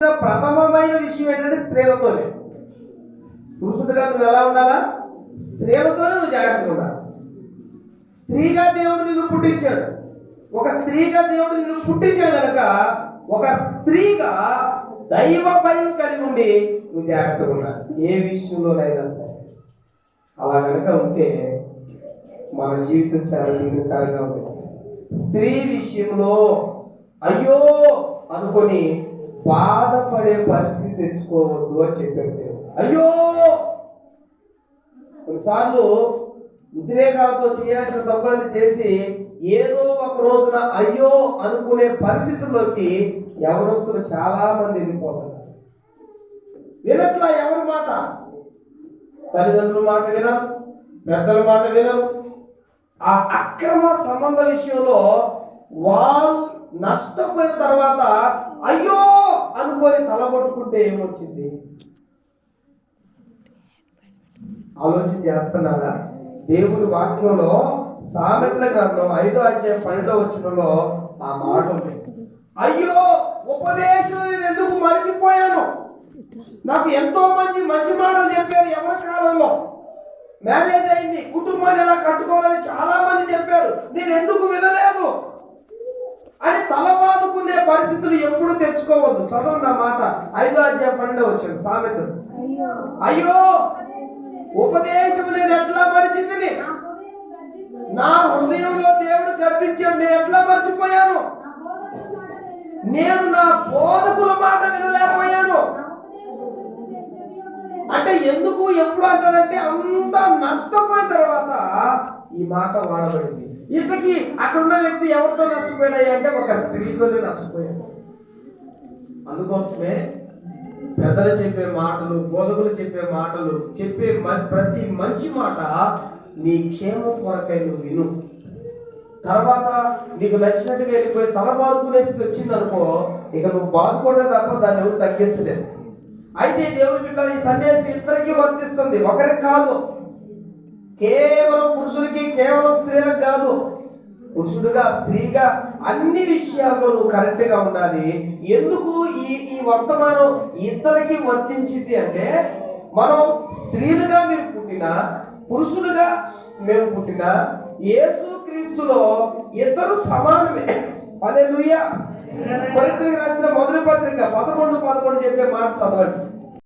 ప్రథమమైన విషయం ఏంటంటే స్త్రీలతోనే. పురుషుడిగా నువ్వు ఎలా ఉండాలా? స్త్రీలతోనే నువ్వు జాగ్రత్తగా ఉండాలి. స్త్రీగా దేవుడు నిన్ను పుట్టించాడు. ఒక స్త్రీగా దేవుడు నిన్ను పుట్టించాడు కనుక ఒక స్త్రీగా దైవ భయం కలిగి ఉండి నువ్వు జాగ్రత్తగా ఉండాలి. ఏ విషయంలోనైనా సరే. అలా కనుక ఉంటే మన జీవితం చాలా దీర్ఘకాలంగా ఉంటుంది. స్త్రీ విషయంలో అయ్యో అనుకొని బాధపడే పరిస్థితి తెచ్చుకోవద్దు అని చెప్పాడు దేవుడు. అయ్యో! కొన్నిసార్లు ఉద్రేకాలతో చేయాల్సిన తప్పులను చేసి ఏదో ఒక రోజున అయ్యో అనుకునే పరిస్థితుల్లోకి ఎవరొస్తున్న చాలా మంది వెళ్ళిపోతారు వినట్లా ఎవరి మాట? తల్లిదండ్రుల మాట వినరు పెద్దల మాట వినరు. ఆ అక్రమ సంబంధ విషయంలో వారు నష్టపోయిన తర్వాత అయ్యో అనుకొని తలబట్టుకుంటే ఏమొచ్చింది? ఆలోచన చేస్తున్నారా? దేవుని వాక్యంలో సామెతల గ్రంథం ఐదో అధ్యాయం పన్నెండో వచ్చినలో ఆ మాట ఉంది. అయ్యో ఉపదేశం నేను ఎందుకు మర్చిపోయాను? నాకు ఎంతో మంది మంచి మాటలు చెప్పారు ఎవరి కాలంలో. మ్యారేజ్ అయింది కుటుంబాన్ని ఎలా కట్టుకోవాలని చాలా మంది చెప్పారు. నేను ఎందుకు వినలేదు? పరిస్థితులు ఎప్పుడు తెచ్చుకోవద్దు. చదవండి ఆ మాట. ఐదో అధ్యాయం పన్నెండో వచ్చాడు సామెతలు. అయ్యో. ఉపదేశం నేను ఎట్లా మరిచింది నా హృదయంలో దేవుడు గర్తించాడు నేను ఎట్లా మర్చిపోయాను? నేను నా బోధకుల మాట వినలేకపోయాను. అంటే ఎందుకు? ఎప్పుడు అంటాడంటే అంత నష్టపోయిన తర్వాత ఈ మాట వాడబడింది. ఇంతకీ అక్కడున్న వ్యక్తి ఎవరితో నష్టపోయాడు అంటే ఒక స్త్రీతోనే నష్టపోయాడు. అందుకోసమే పెద్దలు చెప్పే మాటలు బోధకులు చెప్పే మాటలు చెప్పే మ- ప్రతి మంచి మాట నీ క్షేమం కొరకై నువ్వు విను. తర్వాత నీకు నచ్చినట్టుగా వెళ్ళిపోయి తల బాదుకునే స్థితి వచ్చింది అనుకో ఇక నువ్వు బాదుకోవడం తప్ప దాన్ని ఎవరు తగ్గించలేదు అయితే దేవుడి బిడ్డ ఈ సన్యాసి ఇద్దరికీ వర్తిస్తుంది. ఒకరికి కాదు. కేవలం పురుషులకి కేవలం స్త్రీలకు కాదు పురుషుడుగా స్త్రీగా అన్ని విషయాల్లో నువ్వు కరెక్ట్గా ఉండాలి. ఎందుకు ఈ ఈ వర్తమానం ఇద్దరికి వర్తించింది అంటే మనం స్త్రీలుగా మీరు పుట్టినా పురుషులుగా మేము పుట్టినా యేసు క్రీస్తులో ఇద్దరు సమానమే. అదే కొరింథీయులకు రాసిన మొదటి పత్రిక పదకొండు పదకొండు చెప్పే మాట చదవండి.